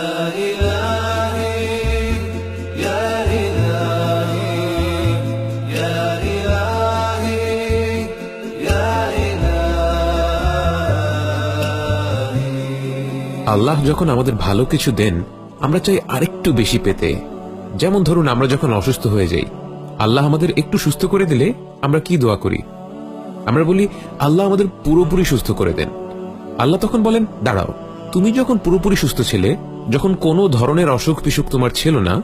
আল্লাহ যখন আমাদের ভালো কিছু দেন, আমরা চাই আরেকটু বেশি পেতে। যেমন ধরুন, আমরা যখন অসুস্থ হয়ে যাই, আল্লাহ আমাদের একটু সুস্থ করে দিলে আমরা কি দোয়া করি? আমরা বলি, আল্লাহ আমাদের পুরোপুরি সুস্থ করে দেন। আল্লাহ তখন বলেন, দাঁড়াও, তুমি যখন পুরোপুরি সুস্থ ছিলে যখন কোনো ধরনের অসুখ বিসুখ তোমার ছিল না,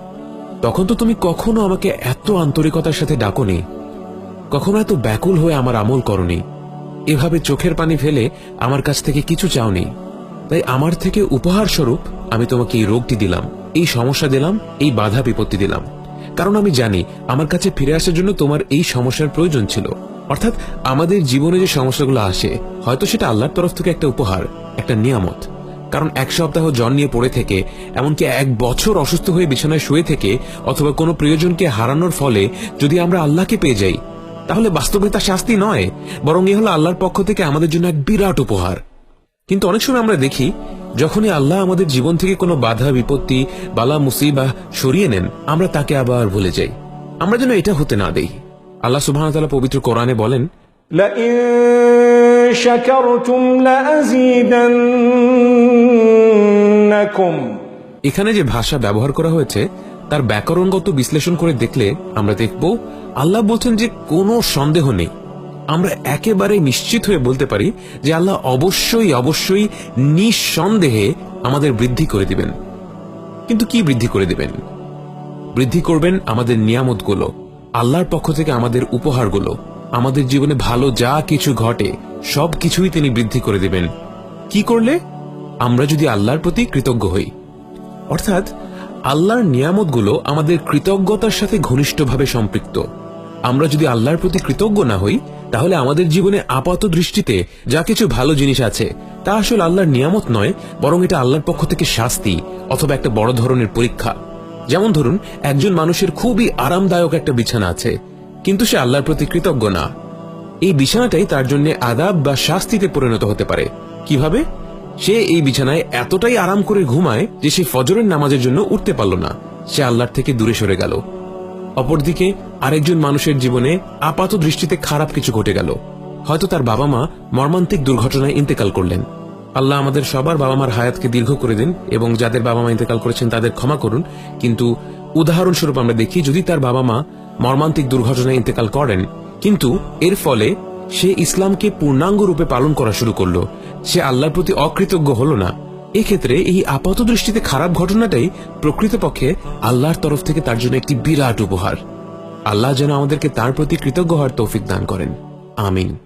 তখন তো তুমি কখনো আমাকে এত আন্তরিকতার সাথে ডাকনি, কখনো এত ব্যাকুল হয়ে আমার আমল করনি। এভাবে চোখের পানি ফেলে আমার কাছ থেকে কিছু চাওনি। তাই আমার থেকে উপহার স্বরূপ আমি তোমাকে এই রোগটি দিলাম, এই সমস্যা দিলাম, এই বাধা বিপত্তি দিলাম। কারণ আমি জানি আমার কাছে ফিরে আসার জন্য তোমার এই সমস্যার প্রয়োজন ছিল। অর্থাৎ আমাদের জীবনে যে সমস্যাগুলো আসে, হয়তো সেটা আল্লাহর তরফ থেকে একটা উপহার, একটা নিয়ামত। কারণ এক সপ্তাহ জ্বর নিয়ে পড়ে থেকে, এমনকি এক বছর অসুস্থ হয়ে বিছানায় শুয়ে থেকে, অথবা কোনো প্রিয়জনকে হারানোর ফলে যদি আমরা আল্লাহকে পেয়ে যাই, তাহলে বাস্তবে তা শাস্তি নয়, বরং এ হলো আল্লাহর পক্ষ থেকে আমাদের জন্য এক বিরাট উপহার। কিন্তু অনেক সময় আমরা দেখি, যখনই আল্লাহ আমাদের জীবন থেকে কোনো বাধা, বিপত্তি, বালা, মুসিবা সরিয়ে নেন, আমরা তাকে আবার ভুলে যাই। আমরা যেন এটা হতে না দেই। আল্লাহ তাআলা পবিত্র কোরআনে বলেন এখানে যে ভাষা ব্যবহার করা হয়েছে, তার ব্যাকরণগত বিশ্লেষণ করে দেখলে আমরা দেখব, আল্লাহ বলছেন যে কোনো সন্দেহ নেই। আমরা একেবারে নিশ্চিত হয়ে বলতে পারি যে আল্লাহ অবশ্যই অবশ্যই নিঃসন্দেহে আমাদের বৃদ্ধি করে দিবেন। কিন্তু কি বৃদ্ধি করে দিবেন? বৃদ্ধি করবেন আমাদের নিয়ামতগুলো, আল্লাহর পক্ষ থেকে আমাদের উপহারগুলো, আমাদের জীবনে ভালো যা কিছু ঘটে সব কিছুই তিনি বৃদ্ধি করে দেবেন। কি করলে? আমরা যদি আল্লাহর প্রতি কৃতজ্ঞ হই। অর্থাৎ, আল্লাহর নিয়ামতগুলো আমাদের কৃতজ্ঞতার সাথে ঘনিষ্ঠভাবে সম্পৃক্ত। আমরা যদি আল্লাহর প্রতি কৃতজ্ঞ না হই, তাহলে আমাদের জীবনে আপাত দৃষ্টিতে যা কিছু ভালো জিনিস আছে, তা আসলে আল্লাহর নিয়ামত নয়, বরং এটা আল্লাহর পক্ষ থেকে শাস্তি অথবা একটা বড় ধরনের পরীক্ষা। যেমন ধরুন, একজন মানুষের খুবই আরামদায়ক একটা বিছানা আছে, কিন্তু সে আল্লাহর প্রতি কৃতজ্ঞ না। এই বিছানাটাই তার জন্য আদাব বা শাস্তিতে পরিণত হতে পারে। কীভাবে? সে এই বিছানায় এতটাই আরাম করে ঘুমায় যে সে ফজরের নামাজের জন্য উঠতে পারল না। সে আল্লাহর থেকে দূরে সরে গেল। অপরদিকে আরেকজন মানুষের জীবনে আপাত দৃষ্টিতে খারাপ কিছু ঘটে গেল। হয়তো তার বাবা মা মর্মান্তিক দুর্ঘটনায় ইন্তেকাল করলেন। আল্লাহ আমাদের সবার বাবা মার হায়াতকে দীর্ঘ করে দিন এবং যাদের বাবা মা ইন্তেকাল করেছেন তাদের ক্ষমা করুন। কিন্তু উদাহরণস্বরূপ আমরা দেখি, যদি তার বাবা মা মর্মান্তিক দুর্ঘটনায় ইন্তেকাল করেন কিন্তু এর ফলে সে ইসলামকে পূর্ণাঙ্গ রূপে পালন করা শুরু করল। সে আল্লাহর প্রতি অকৃতজ্ঞ হল না। এক্ষেত্রে এই আপাত দৃষ্টিতে খারাপ ঘটনাটাই প্রকৃতপক্ষে আল্লাহর তরফ থেকে তার জন্য একটি বিরাট উপহার। আল্লাহ যেন আমাদেরকে তার প্রতি কৃতজ্ঞ হওয়ার তৌফিক দান করেন। আমিন।